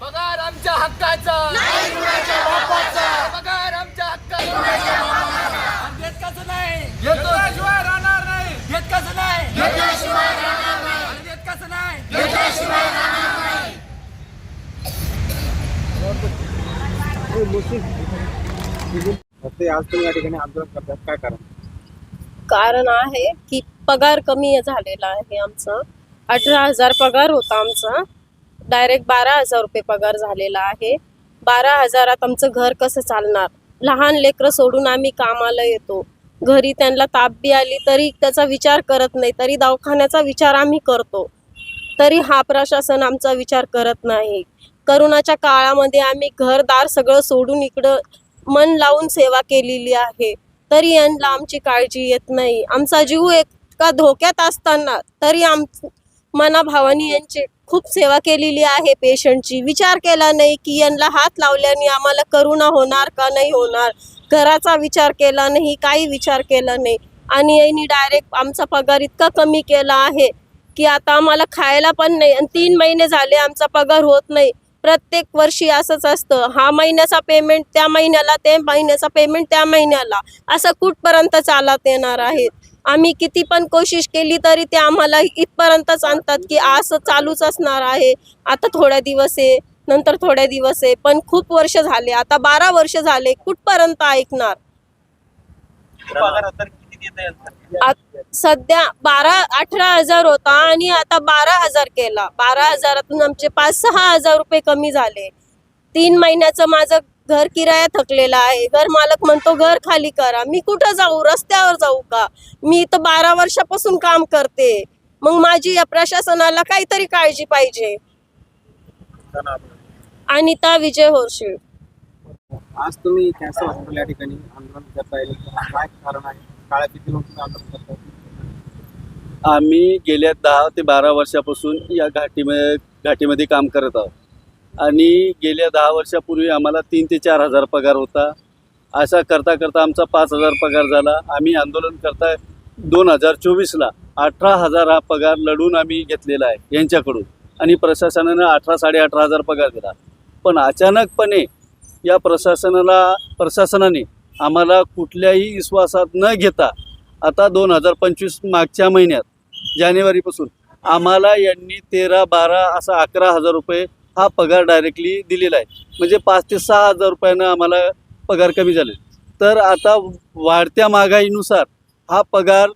पगार आमच्या हक्काचा पगार आमच्या हक्काचा घेत कसं नाही घेतल्याशिवाय राहणार नाही घेत कसं नाही घेतल्याशिवाय राहणार नाही घेत कसं नाही ते आज तुम्ही या ठिकाणी आंदोलन करतात. काय कारण? कारण आहे की पगार कमी झालेला आहे आमचा. अठरा हजार पगार होता आमचा. डायरेक्ट बारा हजार रुपये पगार झालेला आहे. बारा हजारात आमचं घर कसं चालणार? लहान लेकरं सोडून आम्ही कामाला येतो. घरी त्यांना ताप बी आली तरी त्याचा विचार करत नाही. तरी दवाखान्याचा विचार आम्ही करतो. तरी हा प्रशासन आमचा विचार करत नाही. करोनाच्या काळामध्ये आम्ही घरदार सगळं सोडून इकडं मन लावून सेवा केलेली आहे. तरी यांना आमची काळजी येत नाही. आमचा जीव एका धोक्यात असताना तरी आम मनाभावानी यांची खूप सेवा केलेली आहे पेशंटची. विचार केला नाही की यांना हात लावल्याने आम्हाला करुणा होणार का नाही होणार? घराचा विचार केला नाही काही विचार केला नाही. आणि यांनी डायरेक्ट आमचा पगार इतका कमी केला आहे की आता आम्हाला खायला पण नाही. आणि तीन महिने झाले आमचा पगार होत नाही. प्रत्येक वर्षी असंच असतं. हा महिन्याचा पेमेंट त्या महिन्याला ते महिन्याचा पेमेंट त्या महिन्याला. असं कुठपर्यंत चालत येणार आहे? आम्ही किती पण कोशिश केली तरी ते आम्हाला इथपर्यंतच आणतात की असं चालूच असणार आहे. आता थोड्या दिवस आहे नंतर थोड्या दिवस आहे पण खूप वर्ष झाले. आता बारा वर्ष झाले कुठपर्यंत ऐकणार? आत- सध्या बारा अठरा हजार होता आणि आता बारा हजार केला. बारा हजारातून आमचे पाच सहा हजार रुपये कमी झाले. तीन महिन्याचं माझं घर किराया थकलेला आहे. घर मालक म्हणतो घर खाली करा. मी कुठं जाऊ? रस्त्यावर जाऊ का? मी तर बारा वर्षापासून काम करते. मग माझी या प्रशासनाला काहीतरी काळजी पाहिजे. अनिता विजय होरशे आज तुम्ही कॅन्सर हॉस्पिटल या ठिकाणी आंदोलन करताय. काय कारण आहे? काळ्या किती लोक आम्ही गेल्या दहा ते बारा वर्षापासून या घाटीमध्ये घाटीमध्ये काम करत आहोत. आणि गेल्या दहा वर्षापूर्वी आम्हाला तीन ते चार हजार पगार होता. असा करता करता आमचा पाच हजार पगार झाला. आम्ही आंदोलन करता दोन हजार चोवीसला अठरा हजार हा पगार लढून आम्ही घेतलेला आहे यांच्याकडून. आणि प्रशासनानं अठरा साडे अठरा हजार पगार दिला. पण अचानकपणे या प्रशासनाला प्रशासनाने आम्हाला कुठल्याही विश्वासात न घेता आता दोन हजार पंचवीस मागच्या महिन्यात जानेवारीपासून आम्हाला यांनी तेरा बारा असा अकरा हजार रुपये हा पगार डायरेक्टली दिलेला आहे. म्हणजे पाच ते सहा हजार रुपयानं आम्हाला पगार कमी झाले. तर आता वाढत्या महागाईनुसार हा पगार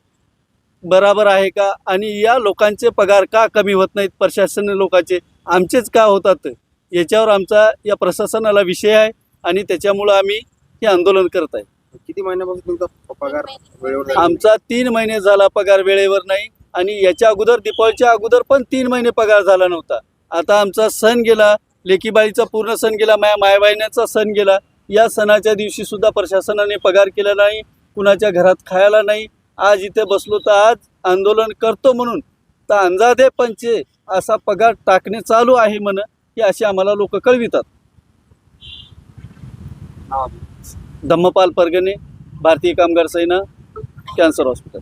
बराबर आहे का? आणि या लोकांचे पगार का कमी होत नाहीत? प्रशासन लोकांचे आमचेच का होतात? याच्यावर आमचा या प्रशासनाला विषय आहे आणि त्याच्यामुळं आम्ही हे आंदोलन करत आहे. किती महिन्यापासून तुमचा पगार वेळेवर झाला? आमचा तीन महिने झाला पगार वेळेवर नाही आणि याच्या अगोदर दीपावलीच्या अगोदर पण तीन महिने पगार झाला नव्हता. आता आमचा सण गेला लेकीबाईचा पूर्ण सण गेला माया मायबाईण्याचा सण गेला. या सणाच्या दिवशी सुद्धा प्रशासनाने पगार केला नाही कुणाच्या घरात खायला नाही. आज इथे बसलो तर आज आंदोलन करतो म्हणून. तर अंजादे पंचे असा पगार टाकणे चालू आहे म्हण हे असे आम्हाला लोक कळवितात. धम्मपाल परगणे भारतीय कामगार सेना कॅन्सर हॉस्पिटल.